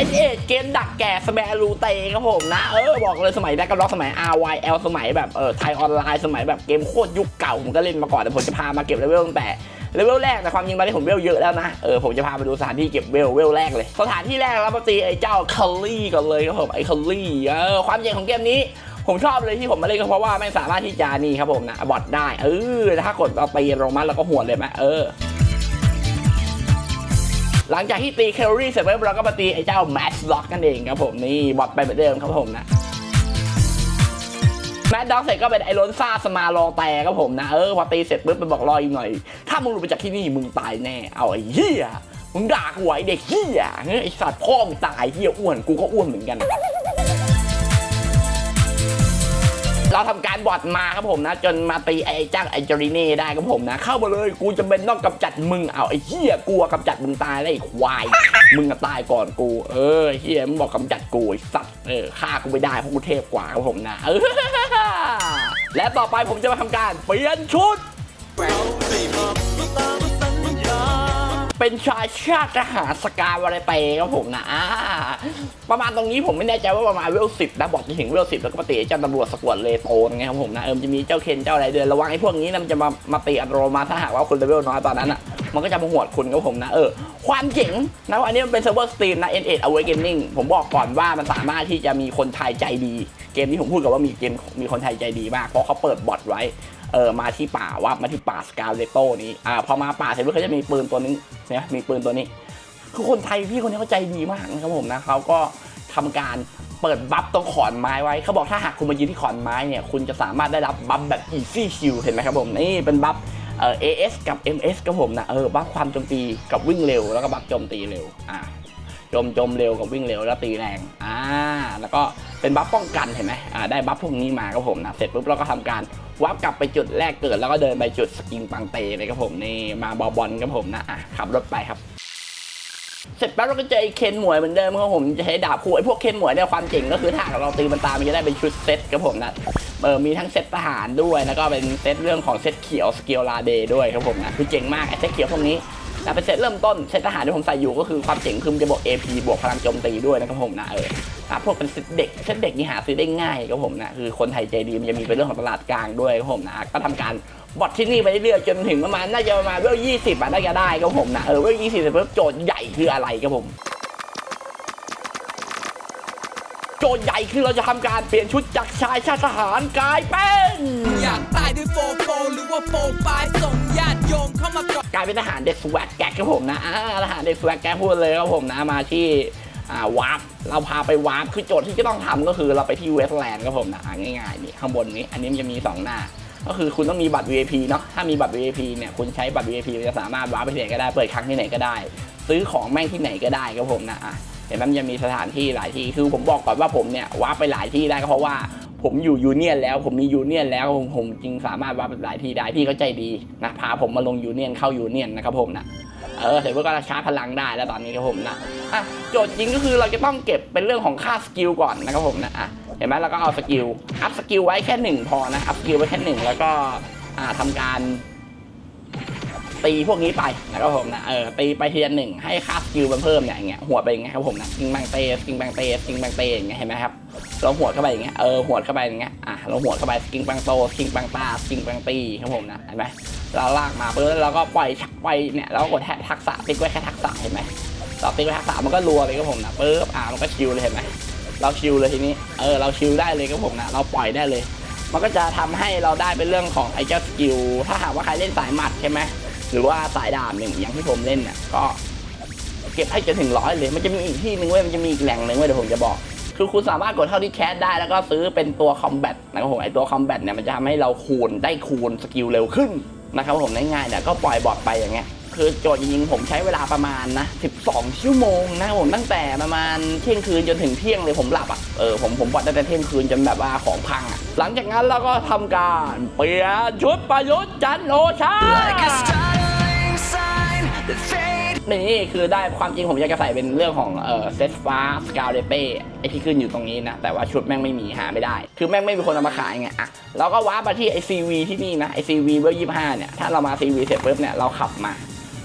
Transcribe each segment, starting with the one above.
เอเอเกมดักแก่สแมรูเตครับผมนะ เออ บอกเลยสมัยแรกก็ล็อกสมัย RYL สมัยแบบเออไทยออนไลน์สมัยแบบเกมโคตรยุคเก่า ผมก็เล่นมาก่อนแต่ผมจะพามาเก็บเลเวลตั้งแต่เลเวลแรกแต่ความจริงตอนนี้ผมเวลเยอะแล้วนะ เออผมจะพาไปดูสถานที่เก็บเวลเวลแรกเลย สถานที่แรกแล้วมาตีไอ้เจ้าคัลลี่ก่อนเลยครับผมไอ้คัลลี่เออความเจ๋งของเกมนี้ผมชอบเลยที่ผมมาเล่นก็เพราะว่าไม่สามารถที่จะนี่ครับผมนะบอทได้เออถ้ากดเราตีลงมาแล้วก็หัวเลยไหมเออ หลังจากที่ตีแคลอรี่เสร็จแล้วเราก็มาตีไอ้เจ้าแมสล็อกกันเองครับผมนี่บอทไปเหมือนเดิมครับผมนะแมสด็อกเสร็จก็เป็นไอรอนซ่าสมาลอแต่ครับผมนะ เออ พอตีเสร็จปุ๊บไปบอกรออีกหน่อย ถ้ามึงหลุดไปจากที่นี่มึงตายแน่ เอาไอ้เหี้ยมึงด่ากูไว้เด็กเหี้ยเฮ้ยไอ้สัตว์พ่อมึงตายเหี้ยอ้วนกูก็อ้วนเหมือนกัน เราทำการบอดมาครับผมนะ จนมาตีไอ้เจ้าไอ้จอริเน่ได้ครับผมนะ เข้ามาเลยกูจะเป็นน้องกำจัดมึงเอาไอ้เหี้ยกลัวกำจัดมึงตายแล้วไอ้ควายมึงตายก่อนกู เออเหี้ยมึงบอกกำจัดกูไอ้สัตว์เออฆ่ากูไม่ได้เพราะกูเทพกว่าครับผมนะและต่อไปผมจะมาทำการเปลี่ยนชุด เป็นชายชาติทหารสกาวอะไรไปครับผมนะประมาณตรงนี้ผมไม่แน่ใจว่าประมาณเวลสิบนะบอกจะถึงเวลสิบแล้วก็มาเตะเจ้าตำรวจสกวดเลโตนไงครับผมนะเออมันจะมีเจ้าเคนเจ้าอะไรเดือนระวังไอ้พวกนี้นะมันจะมามาเตะอัตโนมัติถ้าหากว่าคุณเลเวลน้อยตอนนั้นอะ มันก็จะมาหวดคุณครับผมนะเออความเจ๋งนะว่าอันนี้มันเป็นเซิร์ฟเวอร์สตรีมนะ N8 Awakening ผมบอกก่อนว่ามันสามารถที่จะมีคนไทยใจดี เกมนี้ผมพูดกับว่ามีเกมมีคนไทยใจดีมาก เพราะเขาเปิดบอทไว้เออมาที่ป่าว่ามาที่ป่าสกาเลโตนี้อ่าพอมาป่าเสร็จปุ๊บเขาจะมีปืนตัวนึงเนี่ยมีปืนตัวนี้ คือคนไทยพี่คนนี้เขาใจดีมากนะครับผมนะเขาก็ทำการเปิดบัฟตรงขอนไม้ไว้เขาบอกถ้าหากคุณมายืนที่ขอนไม้เนี่ยคุณจะสามารถได้รับบัฟแบบ easy shield เห็นไหมครับผมนี่เป็นบัฟ เออ AS กับ MS ครับผมนะเออบัฟความโจมตีกับวิ่งเร็ว แล้วก็บัฟโจมตีเร็วอ่าจมจมเร็วกับวิ่งเร็วแล้วตีแรงอ่าแล้วก็เป็นบัฟป้องกันเห็นไหมอ่าได้บัฟพวกนี้มาครับผมนะเสร็จปุ๊บเราก็ทำการวับกลับไปจุดแรกเกิด แล้วก็เดินไปจุดสกิงปังเตเลยครับผมนี่มาบอบอลครับผมนะอะขับรถไปครับ เสร็จปั๊บเราก็เจอไอ้เคนหมวยเหมือนเดิมครับผมจะใช้ดาบคู่ไอ้พวกเคนหมวยเนี่ยความเจ๋งก็คือถ้าเราตีมันตามมันจะได้เป็นชุดเซตครับผมนะเออมีทั้งเซตทหารด้วยแล้วก็เป็นเซตเรื่องของเซตเขียวสกิลลาเดย์ด้วยครับผมนะคือเจ๋งมากไอ้เซตเขียวพวกนี้นะเป็นเซตเริ่มต้นเซตทหารที่ผมใส่อยู่ก็คือความเจ๋งคือมันจะบวก AP บวกพลังโจมตีด้วยนะครับผมนะเอออะพวกเป็นเซตเด็กเซตเด็กนี่หาซื้อได้ง่ายครับผมนะคือคนไทยใจดีมันจะมีเป็นเรื่องของตลาดกลางด้วยครับผมนะก็ทำการ บอทที่นี่ไปเรื่อยๆจนถึงประมาณน่าจะประมาณเวลยี่สิบอะน่าจะได้ครับผมนะเออเวลยี่สิบเสร็จปุ๊บโจทย์ใหญ่คืออะไรครับผมโจทย์ใหญ่คือเราจะทำการเปลี่ยนชุดจากชายชาติทหารกลายเป็น อยากตายด้วยโฟโฟหรือว่าโฟไฟล์ส่งญาติโยมเข้ามากอดกลายเป็นทหารเด็กสวักแกกครับผมนะอ่าทหารเด็กสวักแกกพูดเลยครับผมนะมาที่อ่าวาร์ปเราพาไปวาร์ปคือโจทย์ที่จะต้องทำก็คือเราไปที่เวสแลนด์ครับผมนะอ่าง่ายๆนี่ข้างบนนี้ อันนี้มันจะมี 2 หน้า ก็คือคุณต้องมีบัตร VIP เนาะถ้ามีบัตร VIP เนี่ยคุณใช้บัตร VIP จะสามารถว้าไปที่ไหนก็ได้เปิดครั้งที่ไหนก็ได้ ซื้อของแม่งที่ไหนก็ได้ครับผมนะอะเห็นไหมมันจะมีสถานที่หลายที่คือผมบอกก่อนว่าผมเนี่ยว้าไปหลายที่ได้ก็เพราะว่าผมอยู่ยูเนียนแล้วผมมียูเนียนแล้วผมผมจึงสามารถว้าไปหลายที่ได้พี่เขาใจดีนะพาผมมาลงยูเนียนเข้ายูเนียนนะครับผมนะเออเสร็จปุ๊บก็ชาร์จพลังได้แล้วตอนนี้ครับผมนะอะโจทย์จริงก็คือเราจะต้องเก็บเป็นเรื่องของค่าสกิลก่อนนะครับผมนะอะ เห็นไหมเราก็เอาสกิล อัพสกิลไว้แค่หนึ่งพอนะ อัพสกิลไว้แค่หนึ่งแล้วก็อ่าทำการ ตีพวกนี้ไปนะครับผมนะเออตีไปเทีละหนึ่งให้ค่าสกิลมันเพิ่มเนี่ยอย่างเงี้ยหัวไปอย่างเงี้ยครับผมนะสกิงแบงเตสกิงแบงเตสกิงแบงเตอย่างเงี้ยเห็นไหมครับเราหัวเข้าไปอย่างเงี้ยเออหัวเข้าไปอย่างเงี้ยอะเราหัวเข้าไปสกิงแบงโตสกิงแบงตาสกิงแบงตีครับผมนะเห็นไหมเราลากมาปุ๊บแล้วเราก็ปล่อยชักไปเนี่ยเราก็กดแท็กทักษะติ๊กไว้แค่ทักษะเห็นไหมเราติ๊กไว้ทักษะมันก็รัวเลยครับผมนะปุ๊บอะมันก็ชิลเลยเห็นไหม เราชิลเลยทีนี้ เออ เราชิลได้เลยครับผมนะ เราปล่อยได้เลย มันก็จะทำให้เราได้เป็นเรื่องของไอ้เจ้าสกิล ถ้าหากว่าใครเล่นสายหมัดใช่ไหม หรือว่าสายดาบหนึ่งอย่างที่ผมเล่นเนี่ย ก็เก็บให้จนถึงร้อยเลย มันจะมีอีกที่หนึ่งเว้ย มันจะมีอีกแหล่งหนึ่งเว้ยเดี๋ยวผมจะบอก คือคุณสามารถกดเข้าที่แคสได้แล้วก็ซื้อเป็นตัวคอมแบทนะครับผมไอตัวคอมแบทเนี่ยมันจะทำให้เราคูณได้คูณสกิลเร็วขึ้นนะครับผมง่ายๆเนี่ยก็ปล่อยบอทไปอย่างเงี้ย คือโจทย์จริงๆผมใช้เวลาประมาณนะ 12 ชั่วโมงนะครับผมตั้งแต่ประมาณเที่ยงคืนจนถึงเที่ยงเลยผมหลับอะเออผมผมบอทตั้งแต่เที่ยงคืนจนแบบว่าของพังอะหลังจากนั้นเราก็ทำการเปลี่ยนชุดประยุทธ์จันทร์โอชา like a startling sign that fade นี่คือได้ความจริงผมอยากจะใส่เป็นเรื่องของเอ่อเซตฟ้าสกาวเดเป้ไอที่ขึ้นอยู่ตรงนี้นะ แต่ว่าชุดแม่งไม่มีหาไม่ได้ คือแม่งไม่มีคนเอามาขายไงอะเราก็ว้าร์ปมาที่ไอซีวีที่นี่นะไอซีวีเบอร์ยี่ห้าเนี่ยถ้าเรามาซีวีเสร็จปุ๊บเนี่ยเราขับมา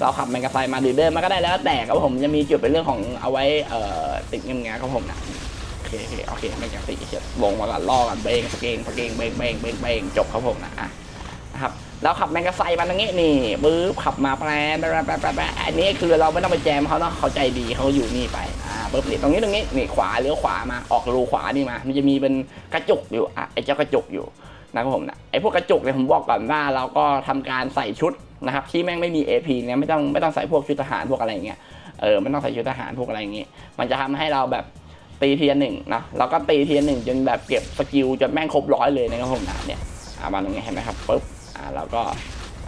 เราขับแมกกาไซมาหรือเดินมาก็ได้แล้วแต่ครับผมจะมีจุดเป็นเรื่องของเอาไว้เอ่อติดเงี้ยๆครับผมนะโอเคโอเคโอเคไม่กันติเฉียดลงมาก่อนล่อกันเบงสเกงสเกงเบงเบงเบงเบงจบครับผมนะอะนะครับเราขับแมกกาไซมาตรงนี้นี่ปื๊บขับมาแปรแปรแปรแปรแปอันนี้คือเราไม่ต้องไปแจมเขาเนาะเขาใจดีเขาอยู่นี่ไปอ่าปุ๊บนี่ตรงนี้ตรงนี้นี่ขวาเลี้ยวขวามาออกรูขวานี่มา มันจะมีเป็นกระจกอยู่อะไอ้เจ้ากระจกอยู่นะครับผมนะไอ้พวกกระจกเนี่ยผมบอกก่อนว่าเราก็ทำการใส่ชุด นะครับที่แม่งไม่มี AP เนี่ยไม่ต้องไม่ต้องใส่พวกชุดทหารพวกอะไรอย่างเงี้ยเออไม่ต้องใส่ชุดทหารพวกอะไรอย่างเงี้ยมันจะทำให้เราแบบตีเทียนหนึ่งนะเราก็ตีเทียนหนึ่งจนแบบเก็บสกิลจนแม่งครบร้อยเลยนะครับผมนะเนี่ยอ่ามาตรงนี้เห็นไหมครับปุ๊บอ่าเราก็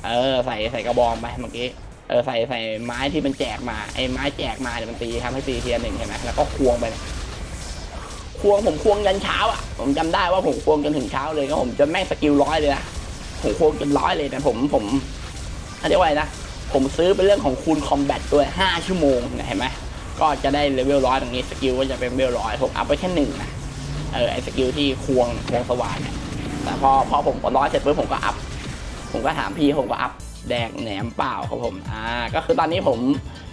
เออใส่ใส่กระบองไปเมื่อกี้เออใส่ใส่ไม้ที่มันแจกมาไอ้ไม้แจกมาเดี๋ยวมันตีทำให้ตีเทียนหนึ่งเห็นไหมแล้วก็ควงไปควงผมควงยันเช้าอะผมจำได้ว่าผมควงจนถึงเช้าเลยก็ผมจนแม่งสกิลร้อยเลยนะผมควงจนร้อยเลยแต่ผมผม เรียกว่าอะไรนะ ผมซื้อเป็นเรื่องของคูณคอมแบทด้วย 5 ชั่วโมงเนี่ยเห็นไหมก็จะได้เลเวลร้อยตรงนี้สกิลก็จะเป็นเลเวลร้อยผมอัพไปแค่หนึ่งนะเออไอสกิลที่ควงควงสว่านเนี่ยแต่พอพอผมร้อยเสร็จปุ๊บผมก็อัพผมก็ถามพี่ผมก็อัพแดงแหนมเปล่าครับผมอ่าก็คือตอนนี้ผม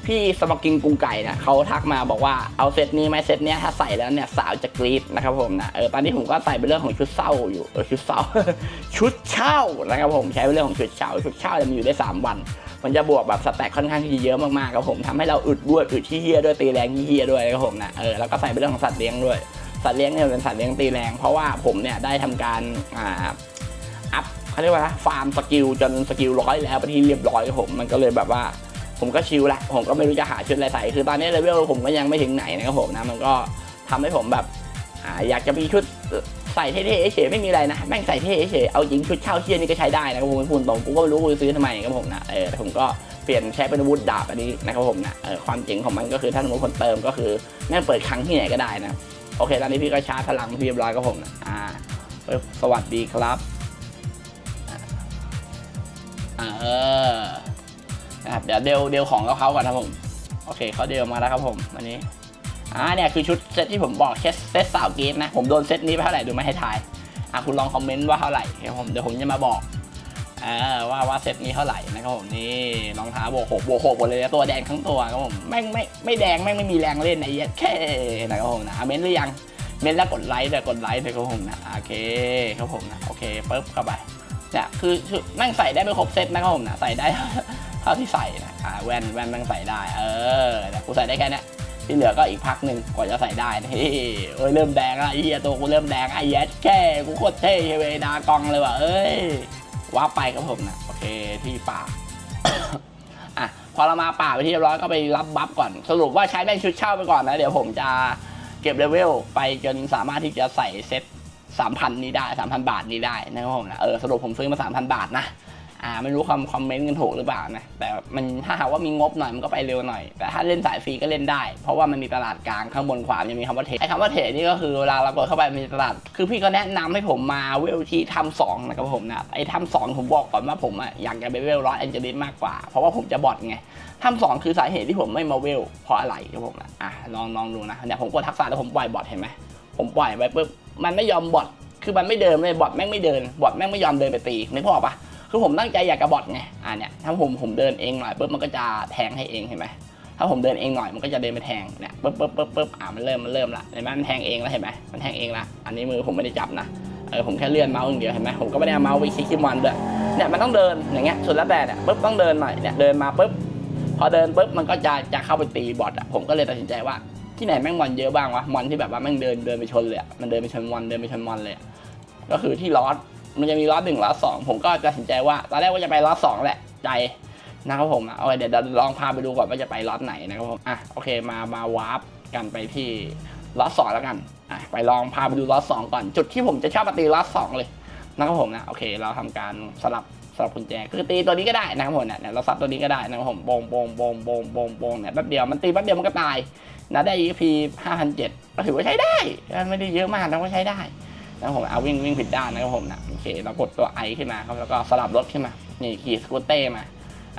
พี่สมกิงกรุงไก่เนี่ยเขาทักมาบอกว่าเอาเซตนี้ไหมเซตเนี้ยถ้าใส่แล้วเนี่ยสาวจะกรี๊ดนะครับผมนะเออตอนนี้ผมก็ใส่เป็นเรื่องของชุดเศร้าอยู่เออชุดเศร้า ชุดเช่านะครับผมใช้เป็นเรื่องของชุดเช่าชุดเช่าเนี่ยมันอยู่ได้ 3 วัน มันจะบวกแบบสแต็กค่อนข้างที่เยอะมากๆครับผมทำให้เราอึดด้วยอึดที่เฮียด้วยตีแรงที่เฮียด้วยนะครับผมนะเออแล้วก็ใส่เป็นเรื่องของสัตว์เลี้ยงด้วยสัตว์เลี้ยงเนี่ยเป็นสัตว์เลี้ยงตีแรง เพราะว่าผมเนี่ยได้ทำการอ่าอัพเขาเรียกว่าฟาร์มสกิลจนสกิลร้อยแล้วไปที่เรียบร้อยครับผมมันก็เลยแบบว่า ผมก็ชิลละผมก็ไม่รู้จะหาชุดอะไรใส่คือตอนนี้เลเวลผมก็ยังไม่ถึงไหนนะครับผมนะมันก็ทำให้ผมแบบอ่าอยากจะมีชุดใส่เท่ๆเฉยๆไม่มีอะไรนะแม่งใส่เท่เฉยๆเอาจริงชุดเช่าเชียนี่ก็ใช้ได้นะครับผมพูดตรงกูก็ไม่รู้กูจะซื้อทำไมครับผมนะเออผมก็เปลี่ยนใช้เป็นวุธดาบอันนี้นะครับผมนะเออความเจ๋งของมันก็คือถ้าสมมติคนเติมก็คือแม่งเปิดครั้งที่ไหนก็ได้นะโอเคตอนนี้พี่ก็ชาร์จพลังที่เรียบร้อยครับผมนะอ่าสวัสดีครับเออ นะครับเดี๋ยวเดลเดลของเขาเขาก่อนครับผม โอเคเขาเดลมาแล้วครับผมวันนี้อ่าเนี่ยคือชุดเซตที่ผมบอกเซตเซตสาวกตนะ ผมโดนเซตนี้ไปเท่าไหร่ดูมาให้ทายอะคุณลองคอมเมนต์ว่าเท่าไหร่เดี๋ยวผมเดี๋ยวผมจะมาบอกอ่าว่าว่าเซตนี้เท่าไหร่นะครับผมนี่รองเท้าโบวกหกโบกหกหมดเลยตัวแดงทั้งตัวครับผมแม่งไม่ไม่แดงแม่งไม่มีแรงเล่นไอ้เหี้ยแค่นะครับผมนะอะเม้นหรือยังเม้นแล้วกดไลค์เดี๋ยวกดไลค์เลยครับผมนะโอเคครับผมนะโอเคปึ๊บเข้าไปเนี่ยคือคือแม่งใส่ได้ไม่ครบเซตนะครับผมนะใส่ได้ เท่าที่ใส่นะอ่าแว่นแว่นแม่งใส่ได้ เออแต่กูใส่ได้แค่นี้ที่เหลือก็อีกพักหนึ่งกว่าจะใส่ได้นะเฮ้ยเอ้ยเริ่มแดงละไอ้เหี้ยตัวกูเริ่มแดงไอ้แยสแค่กูโคตรเท่เวดากองเลยว่ะเอ้ยว้าไปครับผมนะโอเคที่ป่าอะพอเรามาป่าไปที่เรียบร้อยก็ไปรับบัฟก่อน สรุปว่าใช้แม่งชุดเช่าไปก่อนนะ เดี๋ยวผมจะเก็บเลเวลไปจนสามารถที่จะใส่เซ็ตสามพันนี้ได้สามพันบาทนี้ได้นะครับผมนะเออสรุปผมซื้อมาสามพันบาทนะ อ่าไม่รู้คำคอมเมนต์กันถูกหรือเปล่านะ แต่มันถ้าหากว่ามีงบหน่อยมันก็ไปเร็วหน่อย แต่ถ้าเล่นสายฟรีก็เล่นได้ เพราะว่ามันมีตลาดกลางข้างบนขวายังมีคำว่าเทรดไอ้คำว่าเทรดนี่ก็คือเวลาเรากดเข้าไปมีตลาด คือพี่ก็แนะนำให้ผมมาเวลที่ถ้ำสองนะครับผมนะ ไอ้ถ้ำสองผมบอกก่อนว่าผมอะอยากจะไปเวลร้อยแอนเจลิสมากกว่า เพราะว่าผมจะบอทไงถ้ำสองคือสาเหตุที่ผมไม่มาเวลเพราะอะไรครับผมนะอะลองลองดูนะเนี่ยผมกดทักษะแล้วผมปล่อยบอทเห็นไหมผมปล่อยไปปุ๊บมันไม่ยอมบอทคือมันไม่เดินเลยบอทแม่งไม่เดินบอทแม่งไม่ยอมเดินไปตีนึกออกปะ คือผมตั้งใจอยากกระบอทไงอ่าเนี่ยถ้าผมผมเดินเองหน่อยปุ๊บมันก็จะแทงให้เองเห็นไหมถ้าผมเดินเองหน่อยมันก็จะเดินไปแทงเนี่ยปุ๊บปุ๊บปุ๊บปุ๊บอ่ามันเริ่มมันเริ่มละเห็นไหมมันแทงเองแล้วเห็นไหมมันแทงเองละอันนี้มือผมไม่ได้จับนะเออผมแค่เลื่อนเมาส์อย่างเดียวเห็นไหมผมก็ไม่ได้เอาเมาส์ไปคลิกที่มันด้วยเนี่ยมันต้องเดินอย่างเงี้ยสุดแล้วแต่เนี่ยปุ๊บต้องเดินหน่อยเนี่ยเดินมาปุ๊บพอเดินปุ๊บมันก็จะจะเข้าไปตีบอทอะผมก็เลยตัดสินใจว่าที่ไหนแม่งมอนเยอะบ้างวะมอนที่แบบว่าแม่งเดินเดินไปชนเลยอะมันเดินไปชนมอนเดินไปชนมอนเลยก็คือที่ลอส มันจะมีลอสหนึ่งลอสสองผมก็ตัดสินใจว่าตอนแรกว่าจะไปลอสสองแหละใจนะครับผมอะโอเคเดี๋ยวเดี๋ยวลองพาไปดูก่อนว่าจะไปลอสไหนนะครับผมอะโอเคมามาวาร์ปกันไปที่ลอสสองแล้วกันอะไปลองพาไปดูลอสสองก่อนจุดที่ผมจะชอบมาตีลอสสองเลยนะครับผมนะโอเค เราทำการสลับสลับกุญแจคือตีตัวนี้ก็ได้นะครับผมเนี่ยเนี่ยเราซับตัวนี้ก็ได้นะครับผมโบงโบงโบงโบงโบงโบงเนี่ยแป๊บเดียวมันตีแป๊บเดียวมันก็ตายนะได้ EP 5,007ก็ถือว่าใช้ได้ ไม่ได้เยอะมากแต่ว่าใช้ได้ แล้วผมเอาวิ่งวิ่งผิดด้านนะครับผมนะโอเคเรากดตัวไอขึ้นมาครับแล้วก็สลับรถขึ้นมานี่ขี่สกูตเต้มา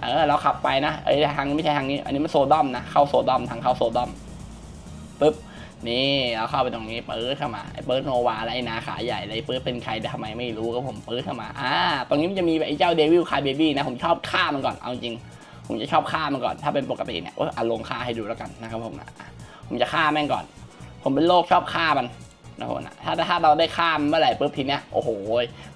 เออเราขับไปนะเอ้ยทางนี้ไม่ใช่ทางนี้ อันนี้มันโซดอมนะเข้าโซดอมทางเข้าโซดอมปุ๊บนี่เราเข้าไปตรงนี้เปิดเข้ามาไอ้เปิดโนวาอะไรนาขาใหญ่เลยเปิดเป็นใครทำไมไม่รู้ก็ผมเปิดเข้ามาอ่าตรงนี้มันจะมีไอ้เจ้าเดวิลคายเบบี้นะผมชอบฆ่ามันก่อนเอาจริง ผมจะชอบฆ่ามันก่อน ถ้าเป็นปกติเนี่ยเอออะลงฆ่าให้ดูแล้วกันนะครับผมนะอะผมจะฆ่าแม่งก่อน ผมเป็นโรคชอบฆ่ามัน นะคนะถ้าถ้าเราได้ฆ่ามเมื่อไหร่ปุ๊บทีเนี้ยโอ้โห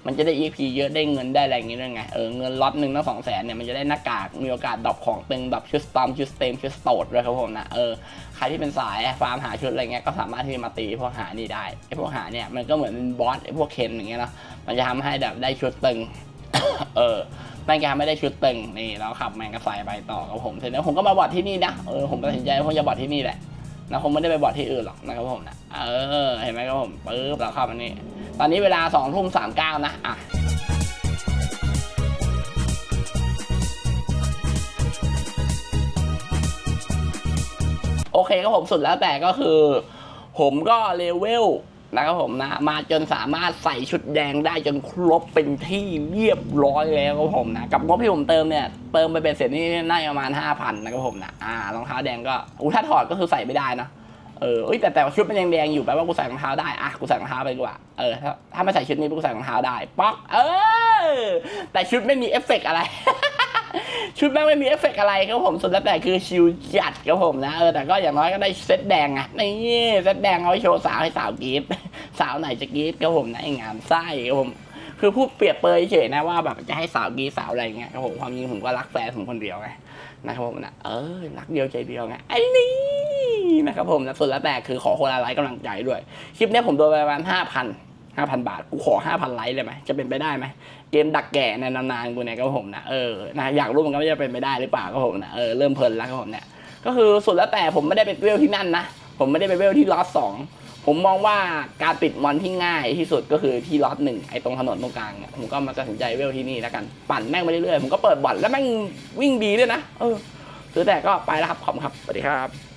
มันจะได้ EP เยอะได้เงินได้อะไรอย่างงี้ด้วยไงเออเงินล็อตหนึ่งตั้งสองแสนเนี่ยมันจะได้หน้ากากมีโอกาสดรอปของตึงดรอปชุดสตอมชุดสเตมชุดสโตดด้วยครับผมนะเออใครที่เป็นสายฟาร์มหาชุดอะไรเงี้ยก็สามารถที่จะมาตีพวกหานี่ได้ไอพวกหาเนี่ยมันก็เหมือนบอสไอพวกเคนอย่างเงี้ยเนาะมันจะทำให้แบบได้ชุดตึงเออแม่งแกไม่ได้ชุดตึงนี่แล้วขับแมงกระใสไปต่อกับผมเสร็จแล้วผมก็มาบอดที่นี่นะเออผมตัดสินใจว่าผมจะบอดที่นี่แหละ นะคงไม่ได้ไปบอดที่อื่นหรอกนะครับผมนะเออเห็นไหมครับผมปึ๊บเราเข้ามานี่ตอนนี้เวลาสองทุ่มสามเก้านะอะโอเคครับผมสุดแล้วแต่ก็คือ ผมก็เลเวล นะครับผมนะมาจนสามารถใส่ชุดแดงได้จนครบเป็นที่เรียบร้อยแล้วครับผมนะกับงบที่ผมเติมเนี่ยเติมไปเป็นเสร็จนี่น่าจะประมาณห้าพันนะครับผมนะอ่ารองเท้าแดงก็อู้ถ้าถอดก็คือใส่ไม่ได้นะเอออแต่แต่ชุดมันยังแดงอยู่แปลว่ากูใส่รองเท้าได้อะกูใส่รองเท้าไปดีกว่าเออถ้าถ้าไม่ใส่ชุดนี้กูใส่รองเท้าได้ป๊อกเออแต่ชุดไม่มีเอฟเฟกต์อะไร ชุดแม่งไม่มีเอฟเฟกต์อะไรครับผมสุดแล้วแต่คือชิลจัดครับผมนะเออแต่ก็อย่างน้อยก็ได้เซตแดงอะนี่เซตแดงเอาไว้โชว์สาวให้สาวกรีดสาวไหนจะกรีดครับผมนะไอ้งามไส้ครับผมคือพูดเปรียบเปรยเฉยนะว่าแบบจะให้สาวกรีดสาวอะไรเงี้ยครับผมความจริงผมก็รักแฟนผมคนเดียวไงนะครับผมนะเออรักเดียวใจเดียวไงไอ้นี่นะครับผมนะสุดแล้วแต่คือขอคนละไลค์กำลังใจด้วย คลิปนี้ผมโดนไปประมาณห้าพัน ห้าพันบาท กูขอห้าพันไลค์เลยไหมจะเป็นไปได้ไหมเกมดักแก่ในนานๆกูเนี่ยก็ผมนะเออนะอยากรู้มันก็ไม่จะเป็นไปได้หรือเปล่าก็ผมนะเออเริ่มเพลินแล้วก็ผมเนี่ยก็คือสุดแล้วแต่ผมไม่ได้ไปเวลที่นั่นนะผมไม่ได้ไปเวลที่ล็อตสองผมมองว่าการปิดมอนที่ง่ายที่สุดก็คือที่ล็อตหนึ่งไอ้ตรงถนนตรงกลางเนี่ยผมก็มาตัดสินใจเวลที่นี่แล้วกันปั่นแม่งไปเรื่อยๆผมก็เปิดบอนแล้วแม่งวิ่งดีด้วยนะเออสุดแต่ก็ไปแล้วครับขอบคุณครับสวัสดีครับ